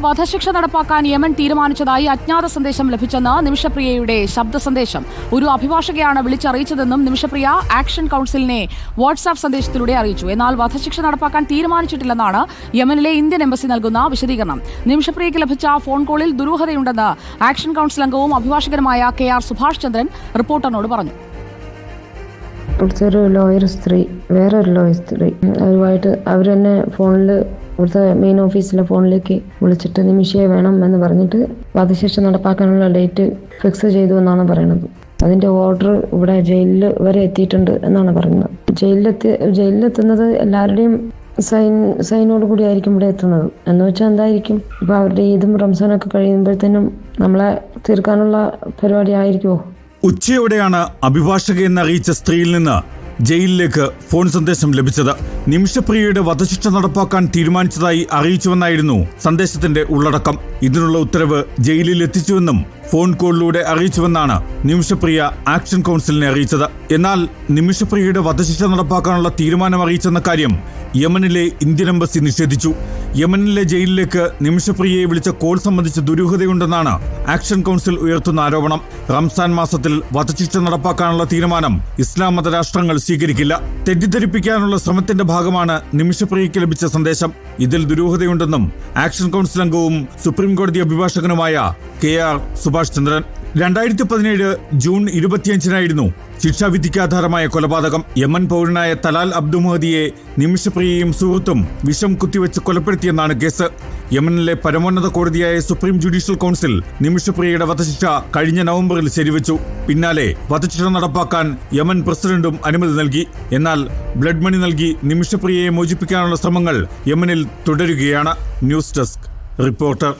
വധശിക്ഷ നടപ്പാക്കാൻ യമൻ തീരുമാനിച്ചതായി അജ്ഞാത സന്ദേശം ലഭിച്ചെന്ന് നിമിഷപ്രിയയുടെ ശബ്ദ സന്ദേശം. ഒരു അഭിഭാഷകയാണ് വിളിച്ചറിയിച്ചതെന്നും നിമിഷപ്രിയ ആക്ഷൻ കൌൺസിലിനെ വാട്സാപ്പ് സന്ദേശത്തിലൂടെ അറിയിച്ചു. എന്നാൽ വധശിക്ഷ നടപ്പാക്കാൻ തീരുമാനിച്ചിട്ടില്ലെന്നാണ് യമനിലെ ഇന്ത്യൻ എംബസി നൽകുന്ന വിശദീകരണം. നിമിഷപ്രിയയ്ക്ക് ലഭിച്ച ഫോൺ കോളിൽ ദുരൂഹതയുണ്ടെന്ന് ആക്ഷൻ കൌൺസിൽ അംഗവും അഭിഭാഷകനുമായ കെ ആർ സുഭാഷ് ചന്ദ്രൻ റിപ്പോർട്ടറിനോട് പറഞ്ഞു. ഒരു ലോയർ സ്ത്രീ വേറൊരു ലോയർ സ്ത്രീ. അവരുമായിട്ട് അവർ തന്നെ ഫോണിൽ ഇവിടുത്തെ മെയിൻ ഓഫീസിലെ ഫോണിലേക്ക് വിളിച്ചിട്ട് നിമിഷയെ വേണം എന്ന് പറഞ്ഞിട്ട് വധശിക്ഷ നടപ്പാക്കാനുള്ള ഡേറ്റ് ഫിക്സ് ചെയ്തു എന്നാണ് പറയുന്നത് അതിന്റെ ഓർഡർ ഇവിടെ ജയിലിൽ വരെ എത്തിയിട്ടുണ്ട് എന്നാണ് പറയുന്നത്. ജയിലിലെത്തി ജയിലിലെത്തുന്നത് എല്ലാവരുടെയും സൈൻ സൈനോട് കൂടി ആയിരിക്കും ഇവിടെ എത്തുന്നത്. എന്ന് വെച്ചാൽ എന്തായിരിക്കും? ഇപ്പൊ അവരുടെ ഈദും റംസാനൊക്കെ കഴിയുമ്പോഴത്തേനും നമ്മളെ തീർക്കാനുള്ള പരിപാടി ആയിരിക്കുമോ ഉച്ചയോടെയാണ് അഭിഭാഷക എന്നറിയിച്ച സ്ത്രീയിൽ നിന്ന് ജയിലിലേക്ക് ഫോൺ സന്ദേശം ലഭിച്ചത്. നിമിഷപ്രിയയുടെ വധശിക്ഷ നടപ്പാക്കാൻ തീരുമാനിച്ചതായി അറിയിച്ചുവെന്നായിരുന്നു സന്ദേശത്തിന്റെ ഉള്ളടക്കം. ഇതിനുള്ള ഉത്തരവ് ജയിലിൽ എത്തിച്ചുവെന്നും ഫോൺ കോളിലൂടെ അറിയിച്ചുവെന്നാണ് നിമിഷപ്രിയ ആക്ഷൻ കൗൺസിലിനെ അറിയിച്ചത്. എന്നാൽ നിമിഷപ്രിയയുടെ വധശിക്ഷ നടപ്പാക്കാനുള്ള തീരുമാനം അറിയിച്ചെന്ന കാര്യം യമനിലെ ഇന്ത്യൻ എംബസി നിഷേധിച്ചു. യമനിലെ ജയിലിലേക്ക് നിമിഷപ്രിയയെ വിളിച്ച കോൾ സംബന്ധിച്ച് ദുരൂഹതയുണ്ടെന്നാണ് ആക്ഷൻ കൗൺസിൽ ഉയർത്തുന്ന ആരോപണം. റംസാൻ മാസത്തിൽ വധശിക്ഷ നടപ്പാക്കാനുള്ള തീരുമാനം ഇസ്ലാം മതരാഷ്ട്രങ്ങൾ സ്വീകരിക്കില്ല. തെറ്റിദ്ധരിപ്പിക്കാനുള്ള ശ്രമത്തിന്റെ ഭാഗമാണ് നിമിഷപ്രിയയ്ക്ക് ലഭിച്ച സന്ദേശം. ഇതിൽ ദുരൂഹതയുണ്ടെന്നും ആക്ഷൻ കൗൺസിൽ അംഗവും സുപ്രീംകോടതി അഭിഭാഷകനുമായ കെ ആർ സുഭാഷ് ചന്ദ്രൻ രണ്ടായിരത്തി പതിനേഴ് ജൂൺ ഇരുപത്തിയഞ്ചിനായിരുന്നു ശിക്ഷാവിധിക്കാധാരമായ കൊലപാതകം. യമൻ പൗരനായ തലാൽ അബ്ദുമഹദിയെ നിമിഷപ്രിയയും സുഹൃത്തും വിഷം കുത്തിവെച്ച് കൊലപ്പെടുത്തിയെന്നാണ് കേസ്. യമനിലെ പരമോന്നത കോടതിയായ സുപ്രീം ജുഡീഷ്യൽ കൗൺസിൽ നിമിഷപ്രിയയുടെ വധശിക്ഷ കഴിഞ്ഞ നവംബറിൽ ശരിവച്ചു. പിന്നാലെ വധശിക്ഷ നടപ്പാക്കാൻ യമൻ പ്രസിഡന്റും അനുമതി നൽകി. എന്നാൽ ബ്ലഡ് മണി നൽകി നിമിഷപ്രിയയെ മോചിപ്പിക്കാനുള്ള ശ്രമങ്ങൾ യമനിൽ തുടരുകയാണ്. News desk reporter